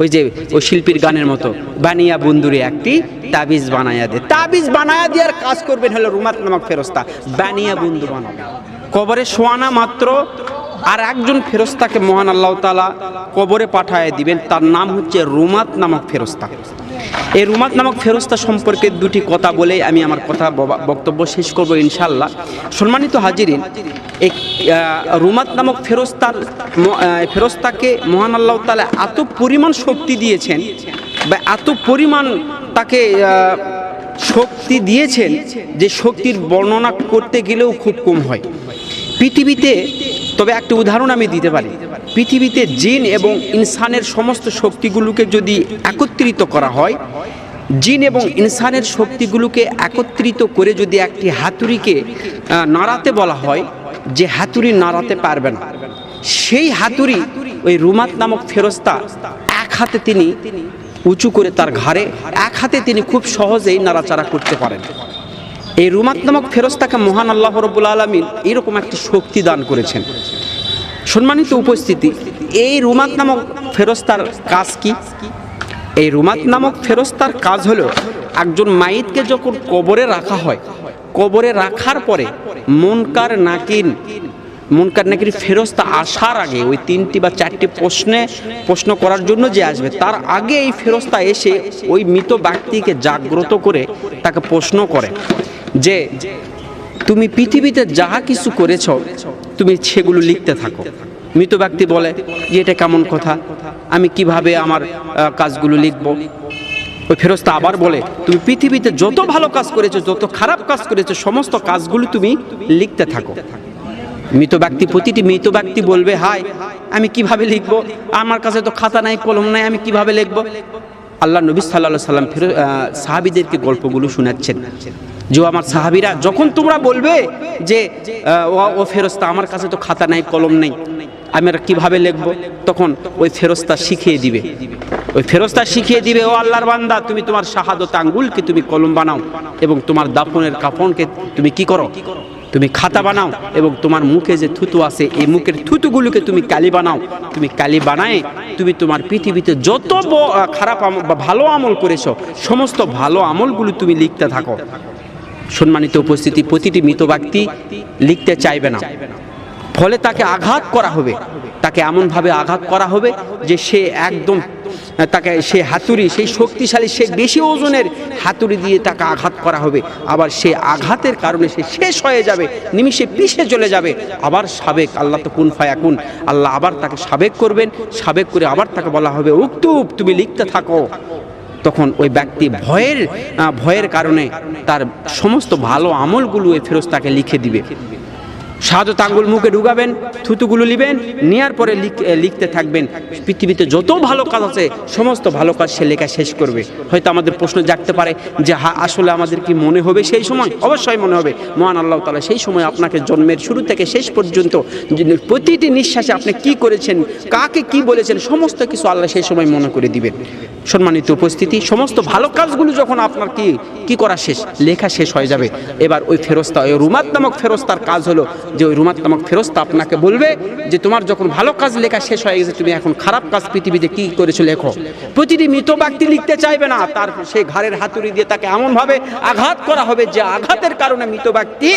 ওই যে ওই শিল্পীর গানের মতো। বানিয়া বন্ধুরে একটি তাবিজ বানায়া দে। তাবিজ বানায়া দেওয়ার কাজ করবেন হলো রুমাত নামক ফেরস্তা। বানিয়া বন্ধু বানাবে। কবরে শোয়ানা মাত্র আর একজন ফেরস্তাকে মহান আল্লাহ তালা কবরে পাঠায় দিবেন। তার নাম হচ্ছে রুমাত নামক ফেরস্তা। এই রুমাত নামক ফেরস্তা সম্পর্কে দুটি কথা বলেই আমি আমার কথা বক্তব্য শেষ করব ইনশাল্লাহ সম্মানিত হাজিরিন এই রুমাত নামক ফেরস্তার ফেরস্তাকে মহান আল্লাহ তালা এত পরিমাণ শক্তি দিয়েছেন বা এত পরিমাণ তাকে শক্তি দিয়েছেন যে শক্তির বর্ণনা করতে গেলেও খুব কম হয়। পৃথিবীতে তবে একটা উদাহরণ আমি দিতে পারি। পৃথিবীতে জিন এবং ইনসানের সমস্ত শক্তিগুলোকে যদি একত্রিত করা হয়, জিন এবং ইনসানের শক্তিগুলোকে একত্রিত করে যদি একটি হাতুড়িকে নাড়াতে বলা হয়, যে হাতুড়ি নাড়াতে পারবে না। সেই হাতুড়ি ওই রুমাত নামক ফেরস্তা এক হাতে তিনি উঁচু করে তার ঘাড়ে, এক হাতে তিনি খুব সহজেই নাড়াচাড়া করতে পারেন। এই রুমাত নামক ফেরস্তাকে মহান আল্লাহ রব্বুল আলমিন এরকম একটি শক্তি দান করেছেন। সম্মানিত উপস্থিতি, এই রুমাত নামক ফেরস্তার কাজ কি? এই রুমাত নামক ফেরস্তার কাজ হলো একজন মাইতকে যখন কবরে রাখা হয়, কবরে রাখার পরে মনকার নাকিন, মনকার নাকির ফেরস্তা আসার আগে ওই তিনটি বা চারটি প্রশ্নে প্রশ্ন করার জন্য যে আসবে, তার আগে এই ফেরস্তা এসে ওই মৃত ব্যক্তিকে জাগ্রত করে তাকে প্রশ্ন করে। যে তুমি পৃথিবীতে যাহা কিছু করেছ, তুমি সেগুলো লিখতে থাকো। মৃত ব্যক্তি বলে যে এটা কেমন কথা? আমি কীভাবে আমার কাজগুলো লিখব? ওই ফেরস্তা আবার বলে, তুমি পৃথিবীতে যত ভালো কাজ করেছ, যত খারাপ কাজ করেছ, সমস্ত কাজগুলো তুমি লিখতে থাকো। মৃত ব্যক্তি, প্রতিটি মৃত ব্যক্তি বলবে হাই আমি কীভাবে লিখব? আমার কাছে তো খাতা নাই, কলম নাই, আমি কীভাবে লিখব? আল্লাহ নবী সাল্লাহ সাল্লাম ফের সাহাবিদেরকে গল্পগুলো শোনাচ্ছেন। যে আমার সাহাবিরা, যখন তোমরা বলবে যে ও- ফেরস্তা, আমার কাছে তো খাতা নাই, কলম নেই, আমি আর কীভাবে লিখব? তখন ওই ফেরস্তা শিখিয়ে দিবে। ওই ফেরস্তা শিখিয়ে দিবে, ও আল্লাহর বান্দা, তুমি তোমার শাহাদত আঙ্গুলকে তুমি কলম বানাও এবং তোমার দাফনের কাফনকে তুমি কি করো? তুমি খাতা বানাও এবং তোমার মুখে যে থুতু আছে, এই মুখের থুতুগুলোকে তুমি কালি বানাও। তুমি কালি বানায় তুমি তোমার পৃথিবীতে যত খারাপ ভালো আমল করেছ, সমস্ত ভালো আমলগুলো তুমি লিখতে থাকো। সম্মানিত উপস্থিতি, প্রতিটি মৃত ব্যক্তি লিখতে চাইবে না। ফলে তাকে আঘাত করা হবে। তাকে এমনভাবে আঘাত করা হবে যে সে একদম, তাকে সে হাতুড়ি, সেই শক্তিশালী, সে বেশি ওজনের হাতুড়ি দিয়ে তাকে আঘাত করা হবে। আবার সে আঘাতের কারণে সে শেষ হয়ে যাবে, নিমিষে পিষে চলে যাবে। আবার সাবেক, আল্লাহ তো কুন ফায়া কুন আল্লাহ আবার তাকে সাবেক করবেন। সাবেক করে আবার তাকে বলা হবে উক্তুব তুমি লিখতে থাকো। তখন ওই ব্যক্তি ভয়ের ভয়ের কারণে তার সমস্ত ভালো আমলগুলো ওই ফেরস্তাকে লিখে দিবে। শাহাদত আঙ্গুল মুখে ঢুকাবেন, থুতুগুলো নিবেন নেওয়ার পরে লিখ- লিখতে থাকবেন। পৃথিবীতে যত ভালো কাজ আছে, সমস্ত ভালো কাজ সে লেখা শেষ করবে। হয়তো আমাদের প্রশ্ন জাগতে পারে যে, হা, আসলে আমাদের কি মনে হবে সেই সময়? অবশ্যই মনে হবে। মহান আল্লাহ তালা সেই সময় আপনাকে জন্মের শুরু থেকে শেষ পর্যন্ত প্রতিটি নিঃশ্বাসে আপনি কি করেছেন, কাকে কি বলেছেন, সমস্ত কিছু আল্লাহ সেই সময় মনে করে দিবেন। সম্মানিত উপস্থিতি, সমস্ত ভালো কাজগুলো যখন আপনার কি কি করা শেষ, লেখা শেষ হয়ে যাবে। এবার ওই ফেরস্তা, ওই রুমাত নামক ফেরস্তার কাজ হলো যে ওই রুমাত নামক ফেরস্তা আপনাকে বলবে যে তোমার যখন ভালো কাজ লেখা শেষ হয়ে গেছে, তুমি এখন খারাপ কাজ পৃথিবীতে কি করেছ লেখো। প্রতিটি মৃত ব্যক্তি লিখতে চাইবে না, তার সে ঘাড়ের হাতুড়ি দিয়ে তাকে এমনভাবে আঘাত করা হবে যে আঘাতের কারণে মৃত ব্যক্তি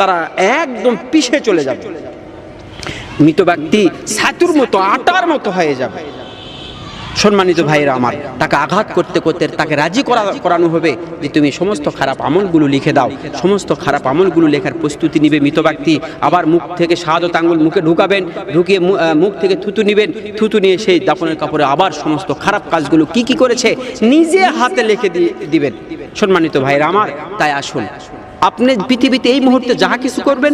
তারা একদম পিছিয়ে চলে যাবে। মৃত ব্যক্তি ছাতুর মতো, আটার মতো হয়ে যাবে। সম্মানিত ভাইরা আমার, তাকে আঘাত করতে করতে তাকে রাজি করা করানো হবে যে তুমি সমস্ত খারাপ আমলগুলো লিখে দাও। সমস্ত খারাপ আমলগুলো লেখার প্রস্তুতি নিবে মৃত ব্যক্তি। আবার মুখ থেকে শাহাদত আঙ্গুল মুখে ঢুকাবেন, ঢুকিয়ে মুখ থেকে থুতু নিবেন। থুতু নিয়ে সেই দাপনের কাপড়ে আবার সমস্ত খারাপ কাজগুলো কি কি করেছে নিজে হাতে লিখে দিবেন। সম্মানিত ভাইরা আমার, তাই আসুন। আপনি পৃথিবীতে এই মুহূর্তে যাহা কিছু করবেন,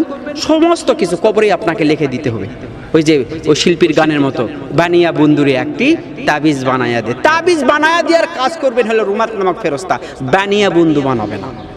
সমস্ত কিছু কবরেই আপনাকে লিখে দিতে হবে। ওই যে ওই শিল্পীর গানের মতো। বানিয়া বন্ধুরে একটি তাবিজ বানায়া দে। তাবিজ বানায়া দেওয়ার কাজ করবেন হলো রুমাত নামক ফেরস্তা। বানিয়া বন্ধু বানাবে না।